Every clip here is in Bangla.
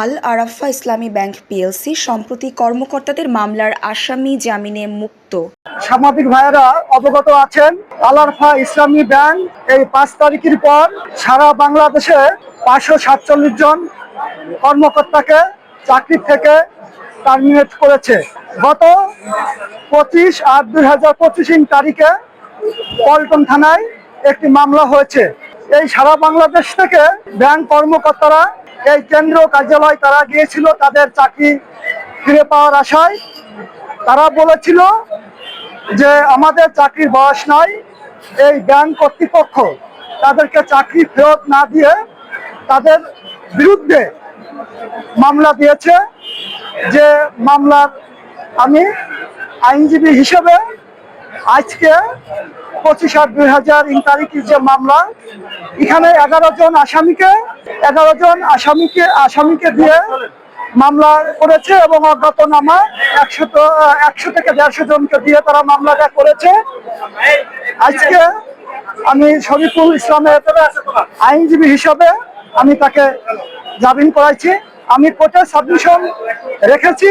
আল আরাফা ইসলামী ব্যাংক পিএলসি সম্প্রতি কর্মকর্তাদের মামলার আসামি জামিনে মুক্ত। সাংবাদিক ভাইয়েরা, অবগত আছেন আলারফা ইসলামী ব্যাংক এই পাঁচ তারিখের পর সারা বাংলাদেশে পাঁচশো সাতচল্লিশ জন কর্মকর্তাকে চাকরি থেকে টার্মিনেট করেছে। গত পঁচিশ আট দুই হাজার পঁচিশ তারিখে পল্টন থানায় একটি মামলা হয়েছে। এই সারা বাংলাদেশ থেকে ব্যাংক কর্মকর্তারা এই কেন্দ্র কার্যালয় তারা গিয়েছিল, তাদের চাকরি ফিরে পাওয়ার আশায়। তারা বলেছিল যে আমাদের চাকরির বয়স নাই, এই ব্যাংক কর্তৃপক্ষ তাদেরকে চাকরি ফেরত না দিয়ে তাদের বিরুদ্ধে মামলা দিয়েছে, যে মামলার আমি আইনজীবী হিসেবে আজকে পঁচিশ আট দুই হাজার ইং যে মামলা, এখানে এগারো জন আসামিকে, এগারো জন আসামিকে আসামিকে দিয়ে মামলা করেছে এবং অজ্ঞাতনামা একশো একশো থেকে দেড়শো জনকে দিয়ে তারা মামলাটা করেছে। আজকে আমি শরীফুল ইসলামের আইনজীবী হিসাবে আমি তাকে জামিন করাইছি। আমি কোর্টে সাবমিশন রেখেছি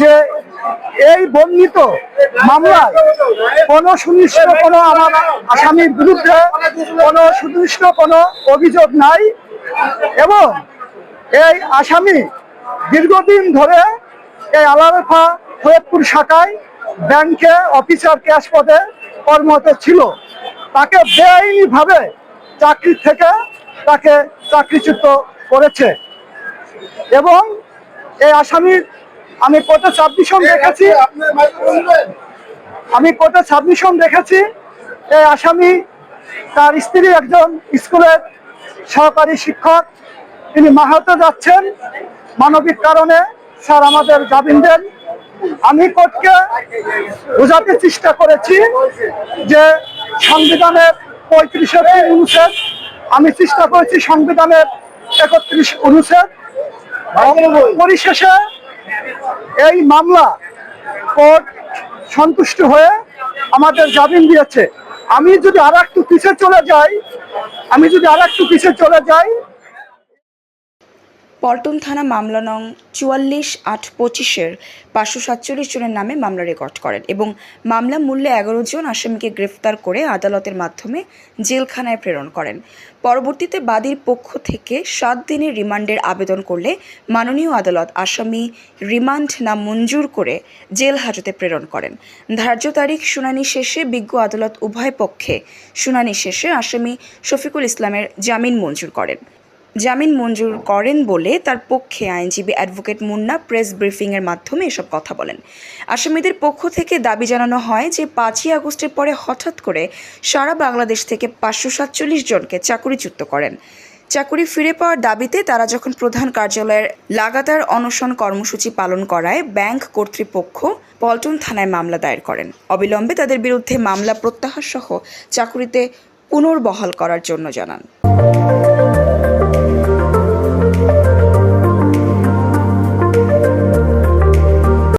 যে এই বর্ণিত মামলায় কোনো সুনির্দিষ্ট কোনো আমার আসামির বিরুদ্ধে কোনো সুনির্দিষ্ট কোনো অভিযোগ নাই এবং এই আসামি দীর্ঘদিন ধরে এই আলারফা ফরিদপুর শাখায় ব্যাংকে, অফিসার, ক্যাশ পদে কর্মরত ছিল। তাকে বেআইনিভাবে চাকরি থেকে তাকে চাকরিচ্যুত করেছে। এবং এই আসামির আমি কোর্টে সাবমিশন রেখেছি? আমি কোর্টে সাবমিশন রেখেছি? এই আসামি তার স্ত্রী একজন স্কুলের সহকারী শিক্ষক। তিনি মাহাতো যাচ্ছেন মানবিক কারণে। স্যার আমাদের জামিন দেন। আমি কোর্টকে বোঝাতে চেষ্টা করেছি যে সংবিধানের পঁয়ত্রিশের অনুচ্ছেদ আমি চেষ্টা করেছি সংবিধানের একত্রিশ অনুচ্ছেদ। পরিশেষে এই মামলা কোর্ট সন্তুষ্ট হয়ে আমাদের জামিন দিয়েছে। আমি যদি আর একটু পিছিয়ে চলে যাই, আমি যদি আর একটু পিছিয়ে চলে যাই পল্টন থানা মামলা নং চুয়াল্লিশ আট পঁচিশের পাঁচশো সাতচল্লিশ জনের নামে মামলা রেকর্ড করেন এবং মামলা মূল্যে এগারো জন আসামিকে গ্রেফতার করে আদালতের মাধ্যমে জেলখানায় প্রেরণ করেন। পরবর্তীতে বাদীর পক্ষ থেকে সাত দিনের রিমান্ডের আবেদন করলে মাননীয় আদালত আসামি রিমান্ড না মঞ্জুর করে জেল হাজতে প্রেরণ করেন। ধার্য তারিখ শুনানি শেষে বিজ্ঞ আদালত উভয় পক্ষে শুনানি শেষে আসামি শফিকুল ইসলামের জামিন মঞ্জুর করেন। জামিন মঞ্জুর করেন বলে তার পক্ষে আইনজীবী অ্যাডভোকেট মুন্না প্রেস ব্রিফিংয়ের মাধ্যমে এসব কথা বলেন। আসামিদের পক্ষ থেকে দাবি জানানো হয় যে পাঁচই আগস্টের পরে হঠাৎ করে সারা বাংলাদেশ থেকে পাঁচশো সাতচল্লিশ জনকে চাকুরিচ্যুত করেন। চাকুরি ফিরে পাওয়ার দাবিতে তারা যখন প্রধান কার্যালয়ের লাগাতার অনশন কর্মসূচি পালন করায় ব্যাংক কর্তৃপক্ষ পল্টন থানায় মামলা দায়ের করেন। অবিলম্বে তাদের বিরুদ্ধে মামলা প্রত্যাহার সহ চাকুরিতে পুনর্বহাল করার জন্য জানান।